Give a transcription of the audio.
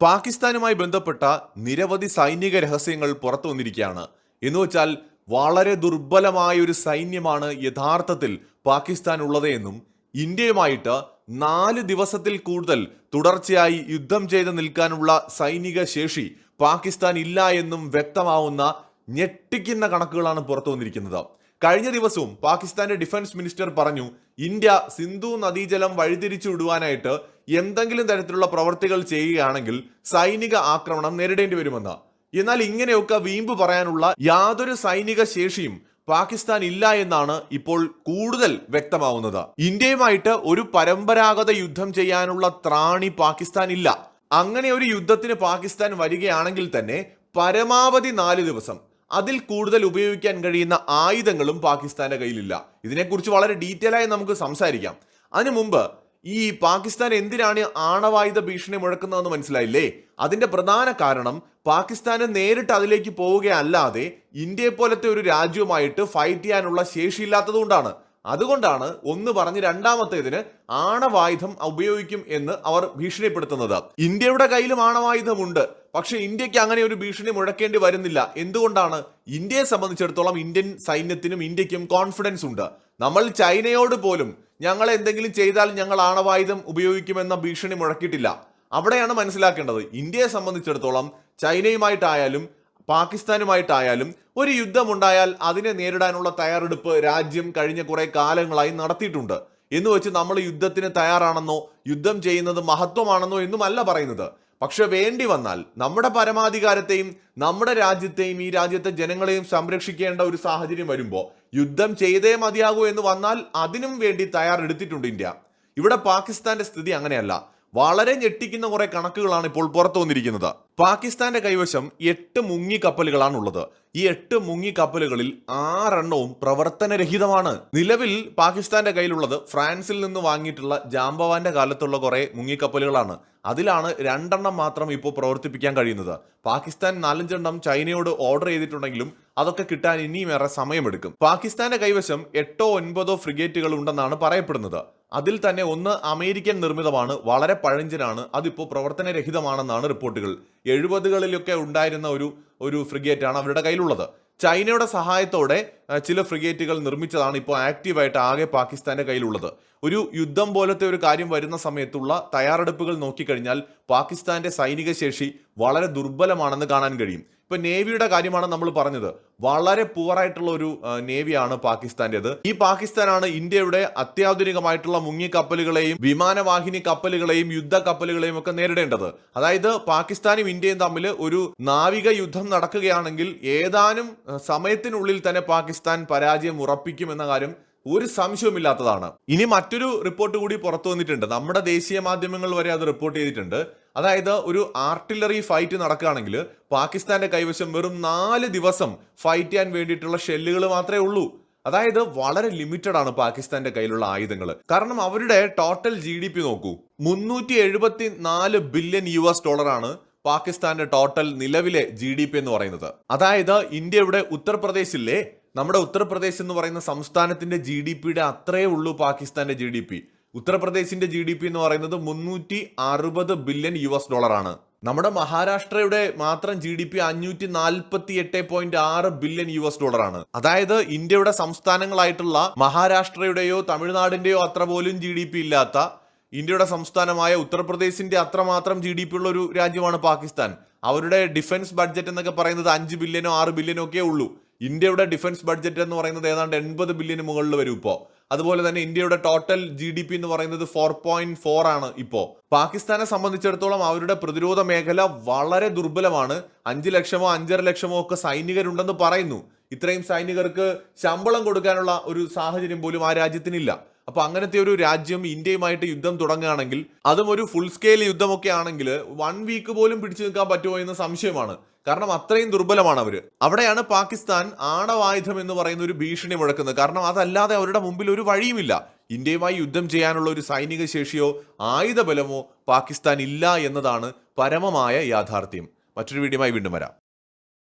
പാകിസ്ഥാനുമായി ബന്ധപ്പെട്ട നിരവധി സൈനിക രഹസ്യങ്ങൾ പുറത്തു വന്നിരിക്കുകയാണ്. എന്ന് വെച്ചാൽ വളരെ ദുർബലമായ ഒരു സൈന്യമാണ് യഥാർത്ഥത്തിൽ പാകിസ്ഥാൻ ഉള്ളത് എന്നും ഇന്ത്യയുമായിട്ട് നാല് ദിവസത്തിൽ കൂടുതൽ തുടർച്ചയായി യുദ്ധം ചെയ്ത് നിൽക്കാനുള്ള സൈനിക ശേഷി പാകിസ്ഥാൻ ഇല്ല എന്നും വ്യക്തമാവുന്ന ഞെട്ടിക്കുന്ന കണക്കുകളാണ് പുറത്തു വന്നിരിക്കുന്നത്. കഴിഞ്ഞ ദിവസവും പാകിസ്ഥാന്റെ ഡിഫൻസ് മിനിസ്റ്റർ പറഞ്ഞു ഇന്ത്യ സിന്ധു നദീജലം വഴിതിരിച്ചു വിടുവാനായിട്ട് എന്തെങ്കിലും തരത്തിലുള്ള പ്രവർത്തികൾ ചെയ്യുകയാണെങ്കിൽ സൈനിക ആക്രമണം നേരിടേണ്ടി വരുമെന്ന്. എന്നാൽ ഇങ്ങനെയൊക്കെ വീമ്പ് പറയാനുള്ള യാതൊരു സൈനിക ശേഷിയും പാകിസ്ഥാൻ ഇല്ല എന്നാണ് ഇപ്പോൾ കൂടുതൽ വ്യക്തമാവുന്നത്. ഇന്ത്യയുമായിട്ട് ഒരു പരമ്പരാഗത യുദ്ധം ചെയ്യാനുള്ള ത്രാണി പാകിസ്ഥാൻ ഇല്ല. അങ്ങനെ ഒരു യുദ്ധത്തിന് പാകിസ്ഥാൻ വരികയാണെങ്കിൽ തന്നെ പരമാവധി നാല് ദിവസം അതിൽ കൂടുതൽ ഉപയോഗിക്കാൻ കഴിയുന്ന ആയുധങ്ങളും പാകിസ്ഥാന്റെ കയ്യിലില്ല. ഇതിനെക്കുറിച്ച് വളരെ ഡീറ്റെയിൽ ആയി നമുക്ക് സംസാരിക്കാം. അതിനു മുമ്പ് ഈ പാകിസ്ഥാൻ എന്തിനാണ് ആണവായുധ ഭീഷണി മുഴക്കുന്നതെന്ന് മനസ്സിലായില്ലേ? അതിന്റെ പ്രധാന കാരണം പാകിസ്ഥാന് നേരിട്ട് അതിലേക്ക് പോവുകയല്ലാതെ ഇന്ത്യയെ പോലത്തെ ഒരു രാജ്യവുമായിട്ട് ഫൈറ്റ് ചെയ്യാനുള്ള ശേഷിയില്ലാത്തതുകൊണ്ടാണ് അതുകൊണ്ടാണ് ഒന്ന് പറഞ്ഞ് രണ്ടാമത്തേതിന് ആണവായുധം ഉപയോഗിക്കും എന്ന് അവർ ഭീഷണിപ്പെടുത്തുന്നത്. ഇന്ത്യയുടെ കയ്യിലും ആണവായുധമുണ്ട്. പക്ഷേ ഇന്ത്യയ്ക്ക് അങ്ങനെ ഒരു ഭീഷണി മുഴക്കേണ്ടി വരുന്നില്ല. എന്തുകൊണ്ടാണ്? ഇന്ത്യയെ സംബന്ധിച്ചിടത്തോളം ഇന്ത്യൻ സൈന്യത്തിനും ഇന്ത്യക്കും കോൺഫിഡൻസ് ഉണ്ട്. നമ്മൾ ചൈനയോട് പോലും ഞങ്ങൾ എന്തെങ്കിലും ചെയ്താൽ ഞങ്ങൾ ആണവായുധം ഉപയോഗിക്കുമെന്ന ഭീഷണി മുഴക്കിയിട്ടില്ല. അവിടെയാണ് മനസ്സിലാക്കേണ്ടത്. ഇന്ത്യയെ സംബന്ധിച്ചിടത്തോളം ചൈനയുമായിട്ടായാലും പാകിസ്ഥാനുമായിട്ടായാലും ഒരു യുദ്ധമുണ്ടായാൽ അതിനെ നേരിടാനുള്ള തയ്യാറെടുപ്പ് രാജ്യം കഴിഞ്ഞ കുറെ കാലങ്ങളായി നടത്തിയിട്ടുണ്ട്. എന്ന് വെച്ച് നമ്മൾ യുദ്ധത്തിന് തയ്യാറാണെന്നോ യുദ്ധം ചെയ്യുന്നത് മഹത്വമാണെന്നോ എന്നുമല്ല പറയുന്നത്. പക്ഷെ വേണ്ടി വന്നാൽ നമ്മുടെ പരമാധികാരത്തെയും നമ്മുടെ രാജ്യത്തെയും ഈ രാജ്യത്തെ ജനങ്ങളെയും സംരക്ഷിക്കേണ്ട ഒരു സാഹചര്യം വരുമ്പോൾ യുദ്ധം ചെയ്തേ മതിയാകൂ എന്ന് വന്നാൽ അതിനും വേണ്ടി തയ്യാറെടുത്തിട്ടുണ്ട് ഇന്ത്യ. ഇവിടെ പാകിസ്ഥാന്റെ സ്ഥിതി അങ്ങനെയല്ല. വളരെ ഞെട്ടിക്കുന്ന കുറെ കണക്കുകളാണ് ഇപ്പോൾ പുറത്തു വന്നിരിക്കുന്നത്. പാകിസ്ഥാന്റെ കൈവശം എട്ട് മുങ്ങി കപ്പലുകളാണുള്ളത് ഈ എട്ട് മുങ്ങി കപ്പലുകളിൽ ആറെണ്ണവും പ്രവർത്തനരഹിതമാണ്. നിലവിൽ പാകിസ്ഥാന്റെ കയ്യിലുള്ളത് ഫ്രാൻസിൽ നിന്ന് വാങ്ങിയിട്ടുള്ള ജാംബവാന്റെ കാലത്തുള്ള കുറെ മുങ്ങിക്കപ്പലുകളാണ്. അതിലാണ് രണ്ടെണ്ണം മാത്രം ഇപ്പോൾ പ്രവർത്തിപ്പിക്കാൻ കഴിയുന്നത്. പാകിസ്ഥാൻ നാലഞ്ചെണ്ണം ചൈനയോട് ഓർഡർ ചെയ്തിട്ടുണ്ടെങ്കിലും അതൊക്കെ കിട്ടാൻ ഇനിയും ഏറെ സമയമെടുക്കും. പാകിസ്ഥാന്റെ കൈവശം എട്ടോ ഒൻപതോ ഫ്രിഗേറ്റുകൾ ഉണ്ടെന്നാണ് പറയപ്പെടുന്നത്. അതിൽ തന്നെ ഒന്ന് അമേരിക്കൻ നിർമ്മിതമാണ് വളരെ പഴഞ്ചനാണ് അതിപ്പോൾ പ്രവർത്തനരഹിതമാണെന്നാണ് റിപ്പോർട്ടുകൾ. എഴുപതുകളിലൊക്കെ ഉണ്ടായിരുന്ന ഒരു ഒരു ഫ്രിഗേറ്റാണ് അവരുടെ കയ്യിലുള്ളത്. ചൈനയുടെ സഹായത്തോടെ ചില ഫ്രിഗേറ്റുകൾ നിർമ്മിച്ചതാണ് ഇപ്പോൾ ആക്റ്റീവായിട്ട് ആകെ പാകിസ്ഥാന്റെ കയ്യിലുള്ളത്. ഒരു യുദ്ധം പോലത്തെ ഒരു കാര്യം വരുന്ന സമയത്തുള്ള തയ്യാറെടുപ്പുകൾ നോക്കിക്കഴിഞ്ഞാൽ പാകിസ്ഥാന്റെ സൈനിക ശേഷി വളരെ ദുർബലമാണെന്ന് കാണാൻ കഴിയും. ഇപ്പൊ നേവിയുടെ കാര്യമാണ് നമ്മൾ പറഞ്ഞത്. വളരെ പുവറായിട്ടുള്ള ഒരു നേവിയാണ് പാകിസ്ഥാന്റേത്. ഈ പാകിസ്ഥാനാണ് ഇന്ത്യയുടെ അത്യാധുനികമായിട്ടുള്ള മുങ്ങിക്കപ്പലുകളെയും വിമാനവാഹിനി കപ്പലുകളെയും യുദ്ധ കപ്പലുകളെയും ഒക്കെ നേരിടേണ്ടത്. അതായത് പാകിസ്ഥാനും ഇന്ത്യയും തമ്മിൽ ഒരു നാവിക യുദ്ധം നടക്കുകയാണെങ്കിൽ ഏതാനും സമയത്തിനുള്ളിൽ തന്നെ പാകിസ്ഥാൻ പരാജയം ഉറപ്പിക്കും എന്ന കാര്യം ഒരു സംശയവുമില്ലാത്തതാണ്. ഇനി മറ്റൊരു റിപ്പോർട്ട് കൂടി പുറത്തു വന്നിട്ടുണ്ട്. നമ്മുടെ ദേശീയ മാധ്യമങ്ങൾ വരെ അത് റിപ്പോർട്ട് ചെയ്തിട്ടുണ്ട്. അതായത് ഒരു ആർട്ടിലറി ഫൈറ്റ് നടക്കുകയാണെങ്കിൽ പാകിസ്ഥാന്റെ കൈവശം വെറും നാല് ദിവസം ഫൈറ്റ് ചെയ്യാൻ വേണ്ടിയിട്ടുള്ള ഷെല്ലുകൾ മാത്രമേ ഉള്ളൂ. അതായത് വളരെ ലിമിറ്റഡ് ആണ് പാകിസ്ഥാന്റെ കയ്യിലുള്ള ആയുധങ്ങൾ. കാരണം അവരുടെ ടോട്ടൽ ജി ഡി പി നോക്കൂ. മുന്നൂറ്റി എഴുപത്തി നാല് ബില്യൺ യു എസ് ഡോളറാണ് പാകിസ്ഥാന്റെ ടോട്ടൽ നിലവിലെ ജി ഡി പി എന്ന് പറയുന്നത്. അതായത് ഇന്ത്യയുടെ ഉത്തർപ്രദേശിലെ നമ്മുടെ ഉത്തർപ്രദേശ് എന്ന് പറയുന്ന സംസ്ഥാനത്തിന്റെ ജി ഡി പിയുടെ അത്രയേ ഉള്ളൂ പാകിസ്ഥാന്റെ ജി ഡി പി ഉത്തർപ്രദേശിന്റെ ജി ഡി പി എന്ന് പറയുന്നത് മുന്നൂറ്റി അറുപത് ബില്യൺ യു എസ് ഡോളറാണ്. നമ്മുടെ മഹാരാഷ്ട്രയുടെ മാത്രം ജി ഡി പി അഞ്ഞൂറ്റി നാൽപ്പത്തി എട്ട് പോയിന്റ് ആറ് ബില്യൺ യു എസ് ഡോളറാണ്. അതായത് ഇന്ത്യയുടെ സംസ്ഥാനങ്ങളായിട്ടുള്ള മഹാരാഷ്ട്രയുടെയോ തമിഴ്നാടിന്റെയോ അത്ര പോലും ജി ഡി പി ഇല്ലാത്ത ഇന്ത്യയുടെ സംസ്ഥാനമായ ഉത്തർപ്രദേശിന്റെ അത്രമാത്രം ജി ഡി പി ഉള്ള ഒരു രാജ്യമാണ് പാകിസ്ഥാൻ. അവരുടെ ഡിഫൻസ് ബഡ്ജറ്റ് എന്നൊക്കെ പറയുന്നത് അഞ്ച് ബില്യനോ ആറ് ബില്യനോ ഒക്കെ ഉള്ളൂ. ഇന്ത്യയുടെ ഡിഫൻസ് ബഡ്ജറ്റ് എന്ന് പറയുന്നത് ഏതാണ്ട് എൺപത് ബില്യന് മുകളിൽ വരും ഇപ്പോൾ അതുപോലെ തന്നെ ഇന്ത്യയുടെ ടോട്ടൽ ജി ഡി പി എന്ന് പറയുന്നത് ഫോർ പോയിന്റ് ഫോർ ആണ് ഇപ്പോ. പാകിസ്ഥാനെ സംബന്ധിച്ചിടത്തോളം അവരുടെ പ്രതിരോധ മേഖല വളരെ ദുർബലമാണ്. അഞ്ച് ലക്ഷമോ അഞ്ചര ലക്ഷമോ ഒക്കെ സൈനികരുണ്ടെന്ന് പറയുന്നു. ഇത്രയും സൈനികർക്ക് ശമ്പളം കൊടുക്കാനുള്ള ഒരു സാഹചര്യം പോലും ആ രാജ്യത്തിനില്ല. അപ്പൊ അങ്ങനത്തെ ഒരു രാജ്യം ഇന്ത്യയുമായിട്ട് യുദ്ധം തുടങ്ങുകയാണെങ്കിൽ അതും ഒരു ഫുൾ സ്കെയിൽ യുദ്ധമൊക്കെ ആണെങ്കിൽ വൺ വീക്ക് പോലും പിടിച്ചു നിൽക്കാൻ പറ്റുമോ എന്ന് സംശയമാണ്. കാരണം അത്രയും ദുർബലമാണ് അവർ അവിടെയാണ് പാകിസ്ഥാൻ ആണവായുധം എന്ന് പറയുന്ന ഒരു ഭീഷണി മുഴക്കുന്നത്. കാരണം അതല്ലാതെ അവരുടെ മുമ്പിൽ ഒരു വഴിയുമില്ല. ഇന്ത്യയുമായി യുദ്ധം ചെയ്യാനുള്ള ഒരു സൈനിക ശേഷിയോ ആയുധബലമോ പാകിസ്ഥാൻ ഇല്ല എന്നതാണ് പരമമായ യാഥാർത്ഥ്യം. മറ്റൊരു വീഡിയോയുമായി വീണ്ടും വരാം.